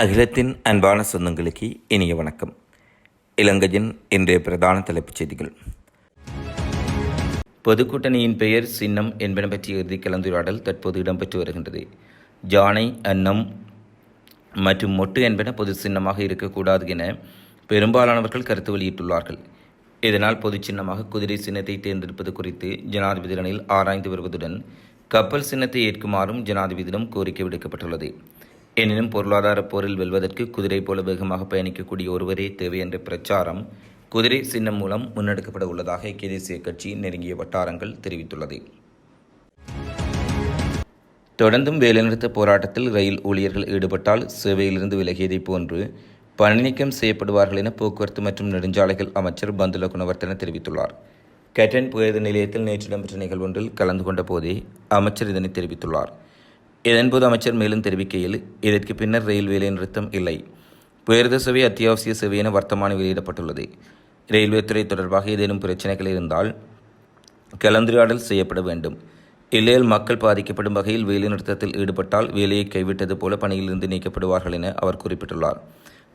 அகிலத்தின் அன்பான சொந்தங்களுக்கு இனிய வணக்கம். இலங்கையின் இன்றைய பிரதான தலைப்புச் செய்திகள். பொதுக்கூட்டணியின் பெயர் சின்னம் என்பன பற்றிய இறுதி கலந்துரையாடல் தற்போது இடம்பெற்று வருகின்றது. ஜானை அன்னம் மற்றும் மொட்டு என்பன பொது சின்னமாக இருக்கக்கூடாது என பெரும்பாலானவர்கள் கருத்து வெளியிட்டுள்ளார்கள். இதனால் பொது சின்னமாக குதிரை சின்னத்தை தேர்ந்தெடுப்பது குறித்து ஜனாதிபதிடனில் ஆராய்ந்து வருவதுடன் கப்பல் சின்னத்தை ஏற்குமாறும் ஜனாதிபதியிடம் கோரிக்கை விடுக்கப்பட்டுள்ளது. எனினும் பொருளாதார போரில் வெல்வதற்கு குதிரை போல வேகமாக பயணிக்கக்கூடிய ஒருவரே தேவை என்ற பிரச்சாரம் குதிரை சின்னம் மூலம் முன்னெடுக்கப்பட உள்ளதாக ஐக்கிய தேசிய கட்சியின் நெருங்கிய வட்டாரங்கள் தெரிவித்துள்ளது. தொடர்ந்தும் வேலைநிறுத்த போராட்டத்தில் ரயில் ஊழியர்கள் ஈடுபட்டால் சேவையிலிருந்து விலகியதைப் போன்று பணிநீக்கம் செய்யப்படுவார்கள் என போக்குவரத்து மற்றும் நெடுஞ்சாலைகள் அமைச்சர் பந்துல குணவர்த்தன தெரிவித்துள்ளார். கேட்டன் புயல் நிலையத்தில் நேற்று இடம்பெற்ற நிகழ்வொன்றில் கலந்து கொண்ட போதே அமைச்சர் இதனை தெரிவித்துள்ளார். இதன்போது அமைச்சர் மேலும் தெரிவிக்கையில் இதற்கு பின்னர் ரயில் வேலை நிறுத்தம் இல்லை. உயர்ந்த சேவை அத்தியாவசிய சேவை என வர்த்தமானம் வெளியிடப்பட்டுள்ளது. ரயில்வே துறை தொடர்பாக ஏதேனும் பிரச்சனைகள் இருந்தால் கலந்துரையாடல் செய்யப்பட வேண்டும். இல்லையில் மக்கள் பாதிக்கப்படும் வகையில் வேலைநிறுத்தத்தில் ஈடுபட்டால் வேலையை கைவிட்டது போல பணியிலிருந்து நீக்கப்படுவார்கள் என அவர் குறிப்பிட்டுள்ளார்.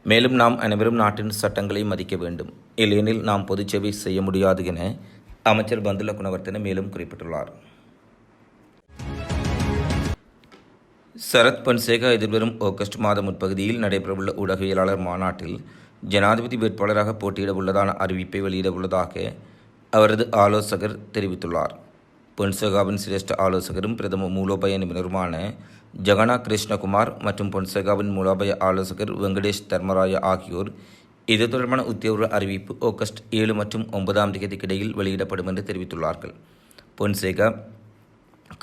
மேலும் நாம் அனைவரும் நாட்டின் சட்டங்களை மதிக்க வேண்டும். இல்லையெனில் நாம் பொதுச்சேவை செய்ய முடியாது என அமைச்சர் பந்துல குணவர்த்தன மேலும் குறிப்பிட்டுள்ளார். சரத் பொன்சேகா எதிர்வரும் ஆகஸ்ட் மாத முற்பகுதியில் நடைபெறவுள்ள ஊடகவியலாளர் மாநாட்டில் ஜனாதிபதி வேட்பாளராக போட்டியிட உள்ளதான அறிவிப்பை வெளியிட உள்ளதாக அவரது ஆலோசகர் தெரிவித்துள்ளார். பொன்சேகாவின் சிரேஷ்ட ஆலோசகரும் பிரதம மூலோபய நிபுணருமான ஜெகனா கிருஷ்ணகுமார் மற்றும் பொன்சேகாவின் மூலோபய ஆலோசகர் வெங்கடேஷ் தர்மராய ஆகியோர் இது தொடர்பான உத்தியோக அறிவிப்பு ஆகஸ்ட் ஏழு மற்றும் ஒன்பதாம் தேதிக்கு இடையில் வெளியிடப்படும் என்று தெரிவித்துள்ளார்கள். பொன்சேகா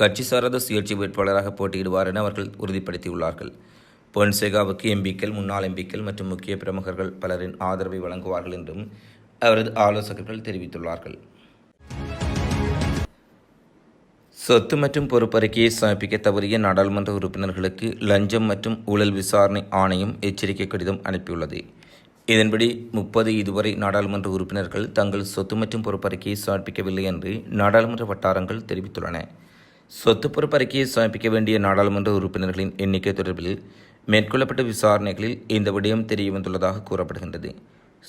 கட்சி சாராத சுயேட்சை வேட்பாளராக போட்டியிடுவார் என அவர்கள் உறுதிப்படுத்தியுள்ளார்கள். பொன்சேகாவுக்கு எம்பிக்கள் முன்னாள் எம்பிக்கள் மற்றும் முக்கிய பிரமுகர்கள் பலரின் ஆதரவை வழங்குவார்கள் என்றும் அவரது ஆலோசகர்கள் தெரிவித்துள்ளார்கள். சொத்து மற்றும் பொறுப்பறிக்கையை சமர்ப்பிக்க தவறிய நாடாளுமன்ற உறுப்பினர்களுக்கு லஞ்சம் மற்றும் ஊழல் விசாரணை ஆணையம் எச்சரிக்கை கடிதம் அனுப்பியுள்ளது. இதன்படி முப்பது இதுவரை நாடாளுமன்ற உறுப்பினர்கள் தங்கள் சொத்து மற்றும் பொறுப்பறிக்கையை சமர்ப்பிக்கவில்லை என்று நாடாளுமன்ற வட்டாரங்கள் தெரிவித்துள்ளன. சொத்து பொறுப்பறிக்கையை சமர்ப்பிக்க வேண்டிய நாடாளுமன்ற உறுப்பினர்களின் எண்ணிக்கை தொடர்பில் மேற்கொள்ளப்பட்ட விசாரணைகளில் இந்த விடயம் தெரிய வந்துள்ளதாக கூறப்படுகின்றது.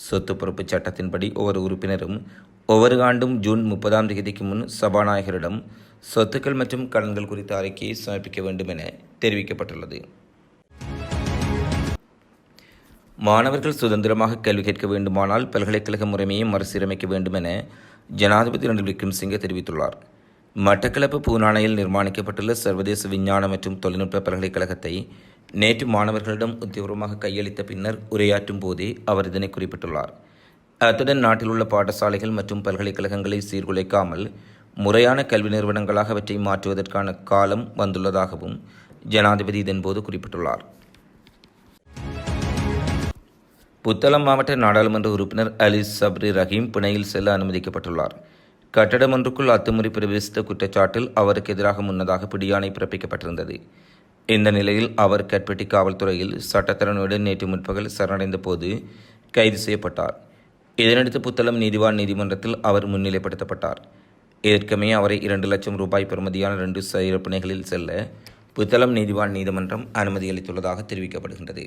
சொத்து பொறுப்பு சட்டத்தின்படி ஒவ்வொரு உறுப்பினரும் ஒவ்வொரு ஆண்டும் ஜூன் முப்பதாம் தேதிக்கு முன் சபாநாயகரிடம் சொத்துக்கள் மற்றும் கடன்கள் குறித்த அறிக்கையை சமர்ப்பிக்க வேண்டும் என தெரிவிக்கப்பட்டுள்ளது. மாணவர்கள் சுதந்திரமாக கல்வி கேட்க வேண்டுமானால் பல்கலைக்கழக முறைமையை மறுசீரமைக்க வேண்டும் என ஜனாதிபதி ரணில் விக்ரமசிங்கே தெரிவித்துள்ளார். மட்டக்களப்பு பூனானையில் நிர்மாணிக்கப்பட்டுள்ள சர்வதேச விஞ்ஞான மற்றும் தொழில்நுட்ப பல்கலைக்கழகத்தை நேற்று மாணவர்களிடம் உத்தியோகமாக கையளித்த பின்னர் உரையாற்றும் போதே அவர் இதனை குறிப்பிட்டுள்ளார். அத்துடன் நாட்டில் உள்ள பாடசாலைகள் மற்றும் பல்கலைக்கழகங்களை சீர்குலைக்காமல் முறையான கல்வி நிறுவனங்களாக அவற்றை மாற்றுவதற்கான காலம் வந்துள்ளதாகவும் ஜனாதிபதி இதன்போது குறிப்பிட்டுள்ளார். புத்தளம் மாவட்ட நாடாளுமன்ற உறுப்பினர் அலி சப்ரி ரஹீம் பிணையில் செல்ல அனுமதிக்கப்பட்டுள்ளார். கட்டடம் ஒன்றுக்குள் அத்துமுறை பிரவேசித்த குற்றச்சாட்டில் அவருக்கு எதிராக முன்னதாக பிடியாணை பிறப்பிக்கப்பட்டிருந்தது. இந்த நிலையில் அவர் கட்பட்டி காவல்துறையில் சட்டத்திறனுடன் நேற்று முற்பகல் சரணடைந்த போது கைது செய்யப்பட்டார். இதனடுத்து புத்தளம் நீதிவான் நீதிமன்றத்தில் அவர் முன்னிலைப்படுத்தப்பட்டார். ஏற்கமே அவரை இரண்டு லட்சம் ரூபாய் பெறுமதியான ரெண்டு சிறப்பினைகளில் செல்ல புத்தளம் நீதிவான் நீதிமன்றம் அனுமதி அளித்துள்ளதாக தெரிவிக்கப்படுகின்றது.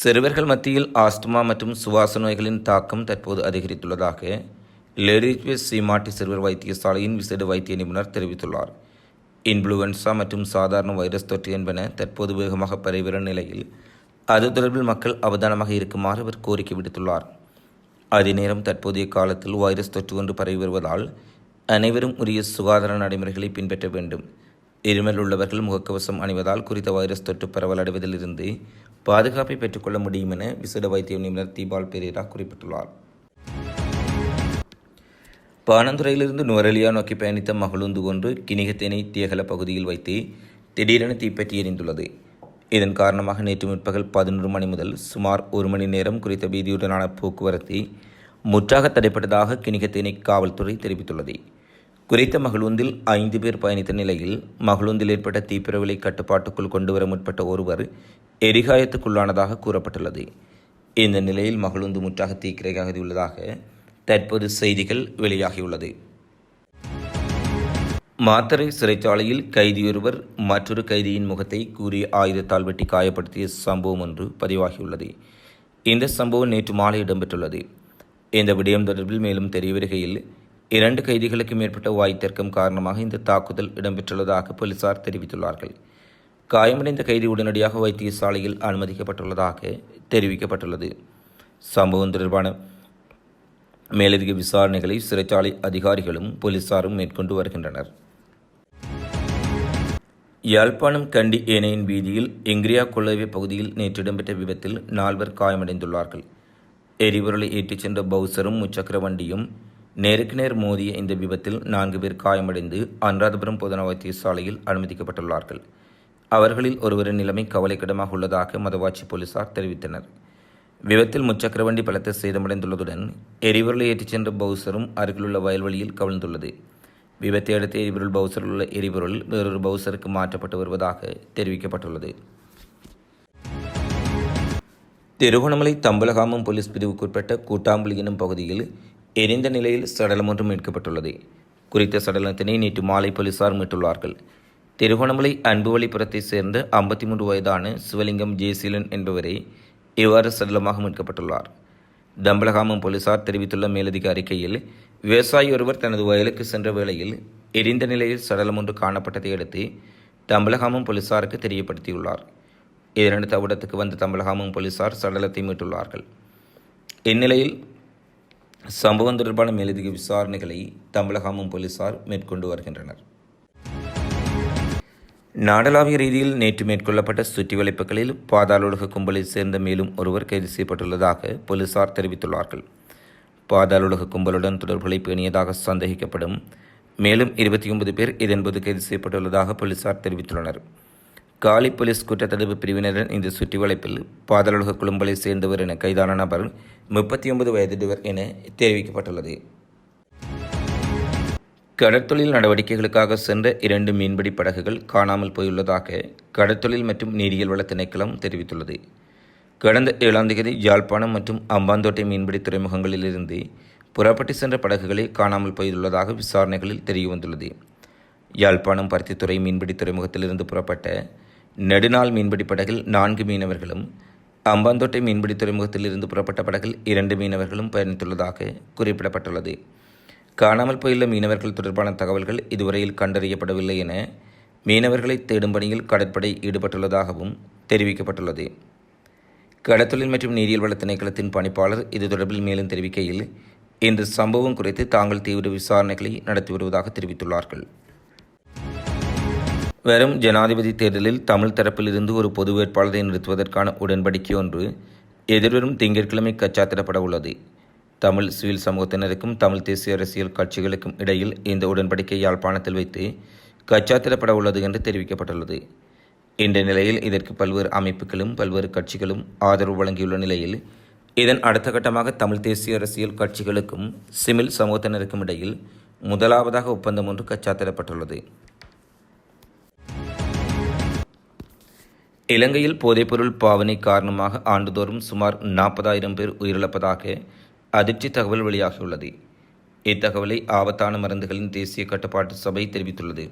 சிறுவர்கள் மத்தியில் ஆஸ்துமா மற்றும் சுவாச நோய்களின் தாக்கம் தற்போது அதிகரித்துள்ளதாக லேடிஸ்பேஸ் சீமாட்டி சிறுவர் வைத்தியசாலையின் விசேட வைத்திய நிபுணர் தெரிவித்துள்ளார். இன்ஃப்ளூவன்சா மற்றும் சாதாரண வைரஸ் தொற்று என்பன தற்போது வேகமாக பரவிவரும் நிலையில் அது தொடர்பில் மக்கள் அவதானமாக இருக்குமாறு அவர் கோரிக்கை விடுத்துள்ளார். அதே நேரம் தற்போதைய காலத்தில் வைரஸ் தொற்று ஒன்று பரவி வருவதால் அனைவரும் உரிய சுகாதார நடைமுறைகளை பின்பற்ற வேண்டும். இருமல் உள்ளவர்கள் முகக்கவசம் அணிவதால் குறித்த வைரஸ் தொற்று பரவல் அடைவதிலிருந்து பாதுகாப்பை பெற்றுக்கொள்ள முடியும் என விசேட வைத்திய நிபுணர் தீபால் பெரேரா குறிப்பிட்டுள்ளார். பானந்துறையிலிருந்து நுவரெலியா நோக்கி பயணித்த மகளுந்து ஒன்று கிணிகத்தேனை தியகல பகுதியில் வைத்து திடீரென தீப்பற்றி எரிந்துள்ளது. இதன் காரணமாக நேற்று முற்பகல் பதினொரு மணி முதல் சுமார் ஒரு மணி நேரம் குறித்த வீதியுடனான போக்குவரத்து முற்றாக தடைப்பட்டதாக கிணிகத்தேனை காவல்துறை தெரிவித்துள்ளது. குறித்த மகளுந்தில் ஐந்து பேர் பயணித்த நிலையில் மகளுந்தில் ஏற்பட்ட தீப்பிரவலை கட்டுப்பாட்டுக்குள் கொண்டுவர முற்பட்ட ஒருவர் எரிகாயத்துக்குள்ளானதாக கூறப்பட்டுள்ளது. இந்த நிலையில் மகளுந்து முற்றாக தீக்கிரையாகியுள்ளதாக தற்போது செய்திகள் வெளியாகியுள்ளது. மாத்தறை சிறைச்சாலையில் கைதியொருவர் மற்றொரு கைதியின் முகத்தை கூறிய ஆயுதத்தால் வெட்டி காயப்படுத்திய சம்பவம் ஒன்று பதிவாகியுள்ளது. இந்த சம்பவம் நேற்று மாலை இடம்பெற்றுள்ளது. இந்த விடயம் தொடர்பில் மேலும் தெரிய வருகையில் இரண்டு கைதிகளுக்கு மேற்பட்ட வாய் தர்க்கம் காரணமாக இந்த தாக்குதல் இடம்பெற்றுள்ளதாக போலீசார் தெரிவித்துள்ளார்கள். காயமடைந்த கைதி உடனடியாக வைத்தியசாலையில் அனுமதிக்கப்பட்டுள்ளதாக தெரிவிக்கப்பட்டுள்ளது. சம்பவம் தொடர்பான மேலதிக விசாரணைகளை சிறைச்சாலை அதிகாரிகளும் போலீசாரும் மேற்கொண்டு வருகின்றனர். யாழ்ப்பாணம் கண்டி ஏனையின் வீதியில் எங்கிரியா கொள்ளவே பகுதியில் நேற்று இடம்பெற்ற விபத்தில் நால்வர் காயமடைந்துள்ளார்கள். எரிபொருளை ஏற்றிச் சென்ற பவுசரும் முச்சக்கர வண்டியும் நேருக்கு நேர் மோதிய இந்த விபத்தில் நான்கு பேர் காயமடைந்து அனுராதபுரம் பொதுன வைத்தியசாலையில் அனுமதிக்கப்பட்டுள்ளார்கள். அவர்களில் ஒருவரின் நிலைமை கவலைக்கிடமாக உள்ளதாக மதவாச்சி போலீசார் தெரிவித்தனர். விபத்தில் முச்சக்கர வண்டி பலத்த சேதமடைந்துள்ளதுடன் எரிபொருளை ஏற்றிச் சென்ற பவுசரும் அருகிலுள்ள வயல்வெளியில் கவிழ்ந்துள்ளது. விபத்தை அடுத்து எரிபொருள் பவுசரில் உள்ள எரிபொருள் வேறொரு பவுசருக்கு மாற்றப்பட்டு வருவதாக தெரிவிக்கப்பட்டுள்ளது. திருகோணமலை தம்பலகாமம் போலீஸ் பிரிவுக்குட்பட்ட கூட்டாம்புலி எனும் பகுதியில் எரிந்த நிலையில் சடலம் ஒன்று மீட்கப்பட்டுள்ளது. குறித்த சடலத்தினை நேற்று மாலை போலீசார் மீட்டுள்ளார்கள். திருகோணமலை அன்புவழிப்புறத்தைச் சேர்ந்த ஐம்பத்தி மூன்று வயதான சிவலிங்கம் ஜெயசீலன் என்பவரே இவ்வாறு சடலமாக மீட்கப்பட்டுள்ளார். தம்பலகாமம் போலீசார் தெரிவித்துள்ள மேலதிக அறிக்கையில் விவசாயி ஒருவர் தனது வயலுக்கு சென்ற வேளையில் எரிந்த நிலையில் சடலம் ஒன்று காணப்பட்டதை அடுத்து தம்பலகாமம் போலீசாருக்கு தெரியப்படுத்தியுள்ளார். இதனடுத்து அவ்விடத்துக்கு வந்த தம்பலகாமம் போலீசார் சடலத்தை மீட்டுள்ளார்கள். இந்நிலையில் சம்பவம் தொடர்பான மேலதிக விசாரணைகளை தமிழகமும் போலீசார் மேற்கொண்டு வருகின்றனர். நாடளாவிய ரீதியில் நேற்று மேற்கொள்ளப்பட்ட சுற்றி வளைப்புகளில் பாதாளுலக கும்பலைச் சேர்ந்த மேலும் ஒருவர் கைது செய்யப்பட்டுள்ளதாக போலீசார் தெரிவித்துள்ளார்கள். பாதாளுலக கும்பலுடன் தொடர்புகளை பேணியதாக சந்தேகிக்கப்படும் மேலும் இருபத்தி ஒன்பது பேர் இதன்போது கைது செய்யப்பட்டுள்ளதாக போலீசார் தெரிவித்துள்ளனர். காலி போலீஸ் குற்றத்தடுப்பு பிரிவினரின் இந்த சுற்றி வளைப்பில் பாதாளுலக குழும்பலை சேர்ந்தவர் என கைதான நபர் முப்பத்தி ஒன்பது வயதுடையவர் என தெரிவிக்கப்பட்டுள்ளது. கடற்தொழில் நடவடிக்கைகளுக்காக சென்ற இரண்டு மீன்பிடி படகுகள் காணாமல் போயுள்ளதாக கடற்தொழில் மற்றும் நீரியல் வள திணைக்களம் தெரிவித்துள்ளது. கடந்த ஏழாம் தேதி யாழ்ப்பாணம் மற்றும் அம்பாந்தோட்டை மீன்பிடி துறைமுகங்களிலிருந்து புறப்பட்டு சென்ற படகுகளை காணாமல் போயுள்ளதாக விசாரணைகளில் தெரியவந்துள்ளது. யாழ்ப்பாணம் பருத்தித்துறை மீன்பிடி துறைமுகத்திலிருந்து புறப்பட்ட நெடுநாள் மீன்பிடி படகில் நான்கு மீனவர்களும் அம்பாந்தோட்டை மீன்பிடி துறைமுகத்திலிருந்து புறப்பட்ட படகில் இரண்டு மீனவர்களும் பயணித்துள்ளதாக குறிப்பிடப்பட்டுள்ளது. காணாமல் போயுள்ள மீனவர்கள் தொடர்பான தகவல்கள் இதுவரையில் கண்டறியப்படவில்லை என மீனவர்களை தேடும் பணியில் கடற்படை ஈடுபட்டுள்ளதாகவும் தெரிவிக்கப்பட்டுள்ளது. கடத்தொழில் மற்றும் நீரியல் வள திணைக்களத்தின் பணிப்பாளர் இது தொடர்பில் மேலும் தெரிவிக்கையில் இந்த சம்பவம் குறித்து தாங்கள் தீவிர விசாரணைகளை நடத்தி வருவதாக தெரிவித்துள்ளார்கள். வரும் ஜனாதிபதி தேர்தலில் தமிழ் தரப்பிலிருந்து ஒரு பொது வேட்பாளரை நிறுத்துவதற்கான உடன்படிக்கை ஒன்று எதிர்வரும் திங்கட்கிழமை கச்சாத்திடப்பட உள்ளது. தமிழ் சிவில் சமூகத்தினருக்கும் தமிழ் தேசிய அரசியல் கட்சிகளுக்கும் இடையில் இந்த உடன்படிக்கை யாழ்ப்பாணத்தில் வைத்து கச்சாத்திடப்பட உள்ளது என்று தெரிவிக்கப்பட்டுள்ளது. இந்த நிலையில் இதற்கு பல்வேறு அமைப்புகளும் பல்வேறு கட்சிகளும் ஆதரவு வழங்கியுள்ள நிலையில் இதன் அடுத்த கட்டமாக தமிழ் தேசிய அரசியல் கட்சிகளுக்கும் சிமில் சமூகத்தினருக்கும் இடையில் முதலாவதாக ஒப்பந்தம் ஒன்று கச்சாத்திடப்பட்டுள்ளது. இலங்கையில் போதைப்பொருள் பாவனை காரணமாக ஆண்டுதோறும் சுமார் நாற்பதாயிரம் பேர் உயிரிழப்பதாக அதிர்ச்சி தகவல் வெளியாகியுள்ளது. இத்தகவலை ஆபத்தான மருந்துகளின் தேசிய கட்டுப்பாட்டு சபை தெரிவித்துள்ளது.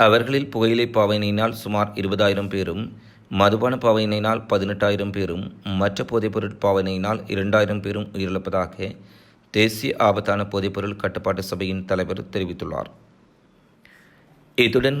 அவர்களில் புகையிலை பாவனையினால் சுமார் இருபதாயிரம் பேரும் மதுபான பாவனையினால் பதினெட்டாயிரம் பேரும் மற்ற போதைப்பொருள் பாவனையினால் இரண்டாயிரம் பேரும் உயிரிழப்பதாக தேசிய ஆபத்தான போதைப்பொருள் கட்டுப்பாட்டு சபையின் தலைவர் தெரிவித்துள்ளார். இத்துடன்